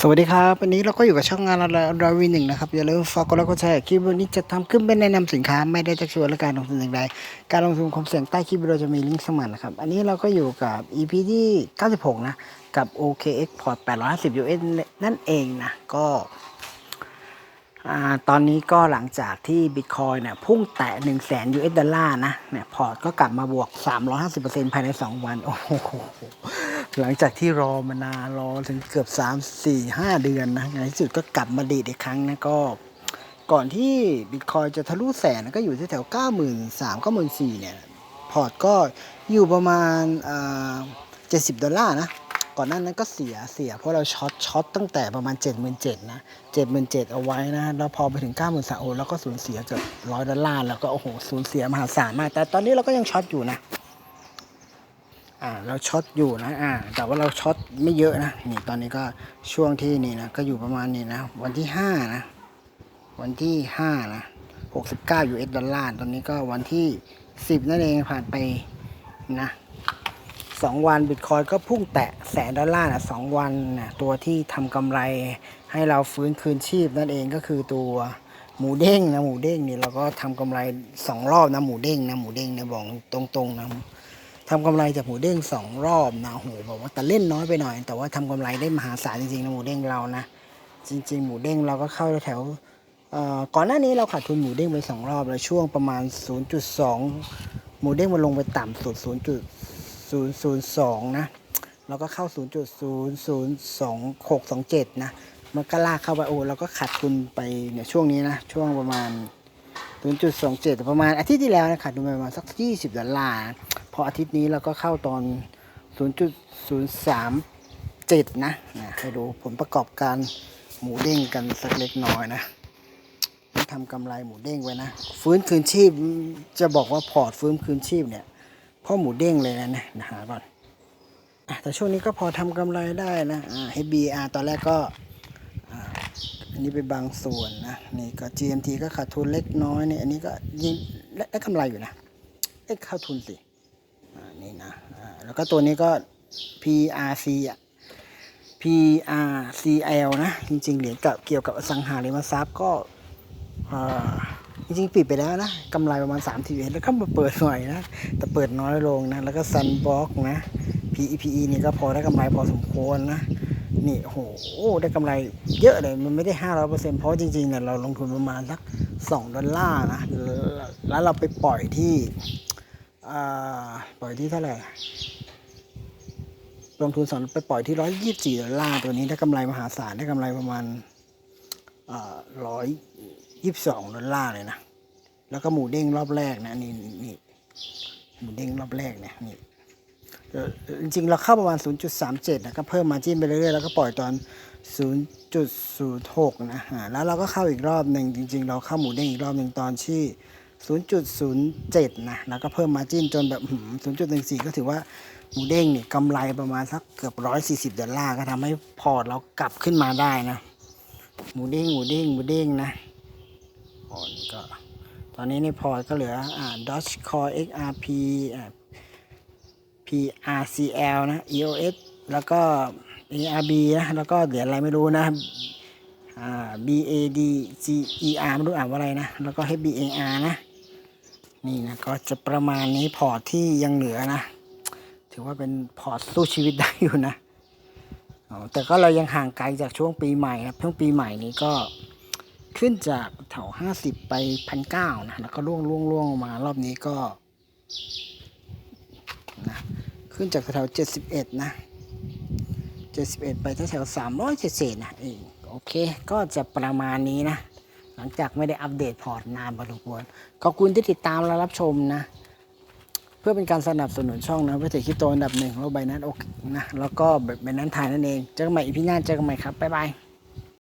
สวัสดีครับ วันนี้เราก็อยู่กับช่องงานเราวีหนึ่งนะครับ อย่าลืมฝากกดไลค์กดแชร์คลิปวันนี้จะทำขึ้นเป็นแนะนำสินค้า ไม่ได้จะชวนและการลงทุนอย่างใดการลงทุนความเสี่ยงใต้คลิปเราจะมีลิงก์สมัครนะครับ อันนี้เราก็อยู่กับ EP ที่ 96 นะ กับ OKX Port 850 US นั่นเองนะ ก็ตอนนี้ก็หลังจากที่ Bitcoin เนี่ยพุ่งแตะ 1 0 0 0 0 0 US ดอลลาร์นะเนี่ยพอร์ตก็กลับมาบวก 350%ภายใน 2 วัน โอ้โห หลังจากที่รอมานานรอถึงเกือบ 3 4 5 เดือนนะในที่สุดก็กลับมาดีดอีกครั้งนะก็ก่อนที่ Bitcoin จะทะลุแสนก็อยู่ที่แถว 9 3 0 0 0 9 4 0 0เนี่ย พอร์ตก็อยู่ประมาณอ่า70ดอลลาร์นะ ก่อนหน้านั้นก็เสียเสีย เพราะเราช็อตช็อตตั้งแต่ประมาณ 77,000นะ77,000เอาไว้นะ แล้วพอไปถึง 93,000โอ้แล้วก็สูญเสียเกือบร้อยดอลลาร์แล้วก็โอ้โหสูญเสียมหาศาลมาก แต่ตอนนี้เราก็ยังช็อตอยู่นะ อ่าเราช็อตอยู่นะอ่าแต่ว่าเราช็อตไม่เยอะนะนี่ตอนนี้ก็ช่วงที่นี่นะก็อยู่ประมาณนี้นะวันที่ห้านะวันที่ห้านะหกสิบเก้า US ดอลลาร์ตอนนี้ก็วันที่สิบนั่นเองผ่านไปนะสองวันบิตคอยก็พุ่งแตะแสนดอลลาร์นะสองวันนะตัวที่ทำกำไรให้เราฟื้นคืนชีพนั่นเองก็คือตัวหมูเด้งนะหมูเด้งนี่เราก็ทำกำไรสองรอบนะหมูเด้งนะหมูเด้งเนี่ยบอกตรงๆนะ ทำกำไรจากหมูเด้งสองรอบนะโหบอกว่าแต่เล่นน้อยไปหน่อย แต่ว่าทำกำไรได้มหาศาลจริงๆนะหมูเด้งเรานะ จริง ๆ หมูเด้งเราก็เข้าแถวเอ่อก่อนหน้านี้เราขาดทุนหมูเด้งไปสองรอบแล้วช่วงประมาณ 0.2 หมูเด้งมันลงไปต่ำสุด 0.002 นะเราก็เข้า 0.002627 นะ มันก็ลากเข้าไปโอ้เราก็ขาดทุนไปเนี่ยช่วงนี้นะ ช่วงประมาณ 0.27 ประมาณอาทิตย์ที่แล้วนะขาดทุนไปประมาณสัก 20 ดอลลาร์ พออาทิตย์นี้เราก็เข้าตอน 0.037 นะนะให้ดูผลประกอบการหมูเด้งกันสักเล็กน้อยนะทำกำไรหมูเด้งไว้นะ ฟื้นคืนชีพจะบอกว่าพอร์ตฟื้นคืนชีพเนี่ยเพ่อหมูเด้งเลยนะนะหาก่อนแต่ช่วงนี้ก็พอทำกำไรได้นะอ่า HBR ตอนแรกก็อันนี้เป็นบางส่วนนะนี่ก็ GMT ก็ขาดทุนเล็กน้อยเนี่ยอันนี้ก็ยิงได้กำไรอยู่นะเอ้ข้าทุนสิ แล้วก็ตัวนี้ก็ PRC อะ PRCL นะ จริงๆ เหรียญกับเกี่ยวกับสังหาริมทรัพย์ก็จริงๆ ปิดไปแล้วนะกำไรประมาณ3ทีเแล้วก็มาเปิดหน่อยนะ แต่เปิดน้อยลงนะ แล้วก็ Sunbox นะ PEPE นี่ก็พอได้กำไรพอสมควรนะ นี่โหได้กำไรเยอะเลย มันไม่ได้ห้าร้อยเปอร์เซ็นเพราะจริงๆเนี่ยเราลงทุนประมาณสักสองดอลลาร์นะ แล้วเราไปปล่อยที่ ปล่อยที่เท่าไหร่ลงทุนสองไปปล่อยที่ร้อยยี่สิบสี่ดอลลาร์ตัวนี้ได้กำไรมหาศาลได้กำไรประมาณร้อยยี่สิบสองดอลลาร์เลยนะ แล้วก็หมูเด้งรอบแรกนะนี่นี่หมูเด้งรอบแรกเนี่ยนี่จริงๆเราเข้าประมาณ 0.37 นะก็เพิ่มมาจิ้นไปเรื่อยๆแล้วก็ปล่อยตอน 0.06 นะฮะแล้วเราก็เข้าอีกรอบหนึ่งจริง ๆ เราเข้าหมูเด้งอีกรอบหนึ่งตอนที่ 0.07 นะ แล้วก็เพิ่มมาจิ้นจนแบบ 0.14 ก็ถือว่าหมูเด้งเนี่ยกำไรประมาณสักเกือบ 140 ดอลลาร์ ก็ทำให้พอร์ตเรากลับขึ้นมาได้นะ หมูเด้ง หมูเด้ง หมูเด้งนะอ๋อนี่ก็ ตอนนี้ในพอร์ตก็เหลือ อ่า Dogecoin XRP อ่า PRCL นะ EOS แล้วก็ ARB นะ แล้วก็เหรียญอะไรไม่รู้นะอ่า BADGER ไม่รู้อ่านว่าอะไรนะ แล้วก็ HBAR นะ นี่นะก็จะประมาณนี้พอร์ตที่ยังเหลือนะ ถือว่าเป็นพอร์ตสู้ชีวิตได้อยู่นะแต่ก็เรายังห่างไกลจากช่วงปีใหม่นะช่วงปีใหม่นี้ก็ขึ้นจากแถวห้าสิบไปพันเก้านะแล้วก็ล่วงล่วงล่วงมารอบนี้ก็นะขึ้นจากแถวเจ็ดสิบเอ็ดนะเจ็ดสิบเอ็ดไปแถวสามร้อยเศษนะเองโอเค ก็จะประมาณนี้นะ ลังจากไม่ได้อัปเดตพอร์ตนานพอสมควรขอบคุณที่ติดตามและรับชมนะ เพื่อเป็นการสนับสนุนช่องนะเพื่อถือคริปโตอันดับหนึ่งของโลกใบนั้นโอเคนะแล้วก็แบบใบนั้นถ่ายนั่นเอง เจอกันใหม่อีพีหน้าเจอกันใหม่ครับบ๊ายบาย